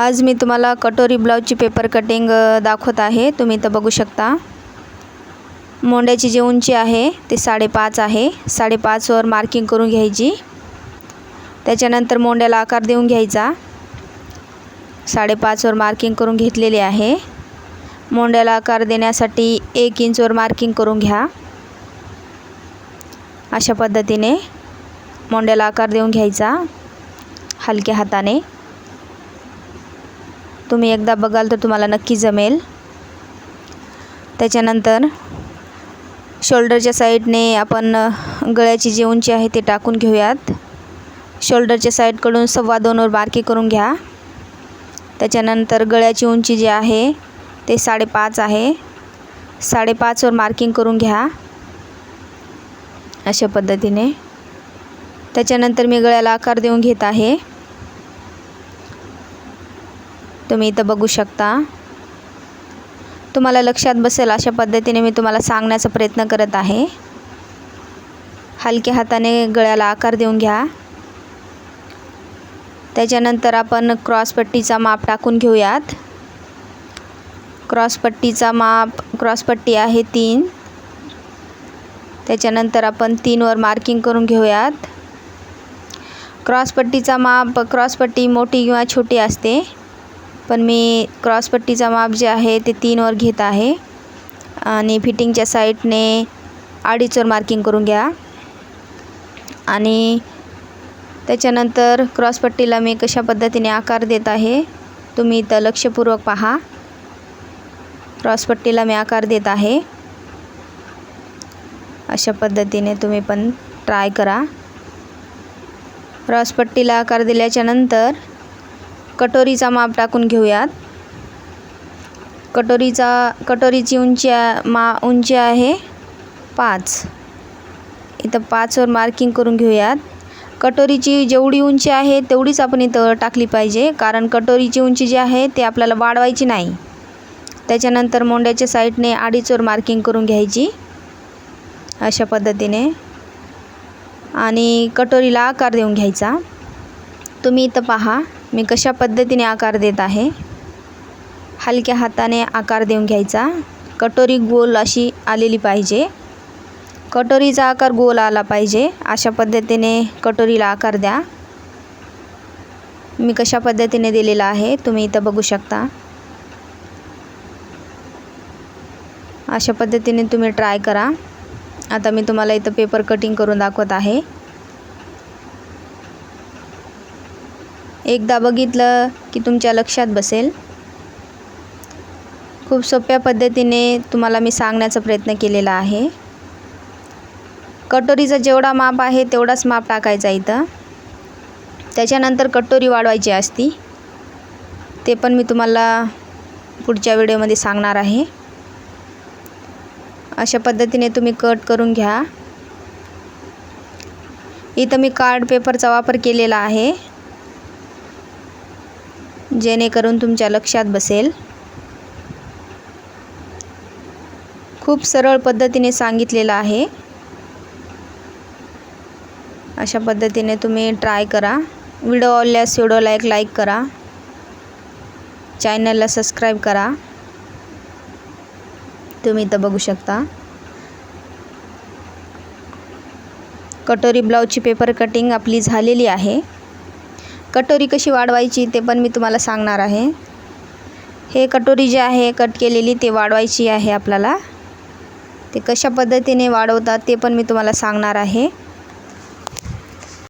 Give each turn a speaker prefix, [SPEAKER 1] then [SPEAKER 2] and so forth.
[SPEAKER 1] आज मी तुम्हाला कटोरी ब्लाऊजची पेपर कटिंग दाखवत आहे. तुम्ही इथं बघू शकता. मोंड्याची जी उंची आहे ते साडेपाच आहे. साडेपाचवर मार्किंग करून घ्यायची. त्याच्यानंतर मोंड्याला आकार देऊन घ्यायचा. साडेपाचवर मार्किंग करून घेतलेली आहे. मोंड्याला आकार देण्यासाठी एक इंचवर मार्किंग करून घ्या. अशा पद्धतीने मोंड्याला आकार देऊन घ्यायचा. हलक्या हाताने. तुम्ही एकदा बघाल तर तुम्हाला नक्की जमेल. त्याच्यानंतर शोल्डरच्या साईडने आपण गळ्याची जी उंची आहे ते टाकून घेऊयात. शोल्डरच्या साईडकडून सव्वा दोनवर बारकी करून घ्या. त्याच्यानंतर गळ्याची उंची जी आहे ते साडेपाच आहे. साडेपाचवर मार्किंग करून घ्या. अशा पद्धतीने. त्याच्यानंतर मी गळ्याला आकार देऊन घेत आहे. तुम्ही इथं बघू शकता. तुम्हाला लक्षात बसेल अशा पद्धतीने मी तुम्हाला सांगण्याचा प्रयत्न करत आहे. हलक्या हाताने गळ्याला आकार देऊन घ्या. त्याच्यानंतर आपण क्रॉसपट्टीचा माप टाकून घेऊयात. क्रॉसपट्टीचा माप क्रॉसपट्टी आहे तीन. त्याच्यानंतर आपण तीनवर मार्किंग करून घेऊयात. क्रॉसपट्टीचा माप क्रॉसपट्टी मोठी किंवा छोटी असते. पण मी क्रॉसपट्टीचा माप जे आहे ते तीनवर घेत आहे. आणि फिटिंगच्या साईडने अडीचवर मार्किंग करून घ्या. आणि त्याच्यानंतर क्रॉसपट्टीला मी कशा पद्धतीने आकार देत आहे तुम्ही इथं लक्षपूर्वक पहा. क्रॉसपट्टीला मी आकार देत आहे. अशा पद्धतीने तुम्ही पण ट्राय करा. क्रॉसपट्टीला आकार दिल्याच्यानंतर कटोरीचा माप टाकून घेऊयात. कटोरीचा कटोरीची उंची मा उंची आहे पाच. इथं पाचवर मार्किंग करून घेऊयात. कटोरीची जेवढी उंची आहे तेवढीच आपण इथं टाकली पाहिजे कारण कटोरीची उंची जी आहे ते आपल्याला वाढवायची नाही. त्याच्यानंतर मोंड्याच्या साईडने अडीचवर मार्किंग करून घ्यायची अशा पद्धतीने. आणि कटोरीला आकार देऊन घ्यायचा. तुम्ही इथं पहा. मी कशा पद्धतीने आकार देत आहे? हलक्या हाताने आकार देऊन घ्यायचा. कटोरी गोल अशी आलेली पाहिजे. कटोरीचा आकार गोल आला पाहिजे. अशा पद्धतीने कटोरीला आकार द्या. मी कशा पद्धतीने दिलेला आहे तुम्ही इथं बघू शकता. अशा पद्धतीने तुम्ही ट्राय करा. आता मी तुम्हाला इथं पेपर कटिंग करून दाखवत आहे. एकदा बघितलं की तुमच्या लक्षात बसेल. खूप सोप्या पद्धतीने तुम्हाला मी सांगण्याचा प्रयत्न केलेला आहे. कटोरीचा जेवढा माप आहे तेवढाच माप टाकायचा इथं. त्याच्यानंतर कटोरी वाढवायची असती. ते पण मी तुम्हाला पुढच्या व्हिडिओमध्ये सांगणार आहे. अशा पद्धतीने तुम्ही कट करून घ्या. इथं मी कार्ड पेपरचा वापर केलेला आहे. जेणेकरून तुमच्या लक्षात बसेल. खूप सरळ पद्धतीने सांगितलेलं आहे. अशा पद्धतीने तुम्ही ट्राय करा. व्हिडिओ आवडल्यास व्हिडिओला एक लाईक करा. चॅनलला सबस्क्राईब करा. तुम्ही इथं बघू शकता. कटोरी ब्लाऊजची पेपर कटिंग आपली झालेली आहे. कटोरी कशी वाढवायची ते पण मी तुम्हाला सांगणार आहे. हे कटोरी जे आहे कट केलेली ते वाढवायची आहे आपल्याला. ते कशा पद्धतीने वाढवतात ते पण मी तुम्हाला सांगणार आहे.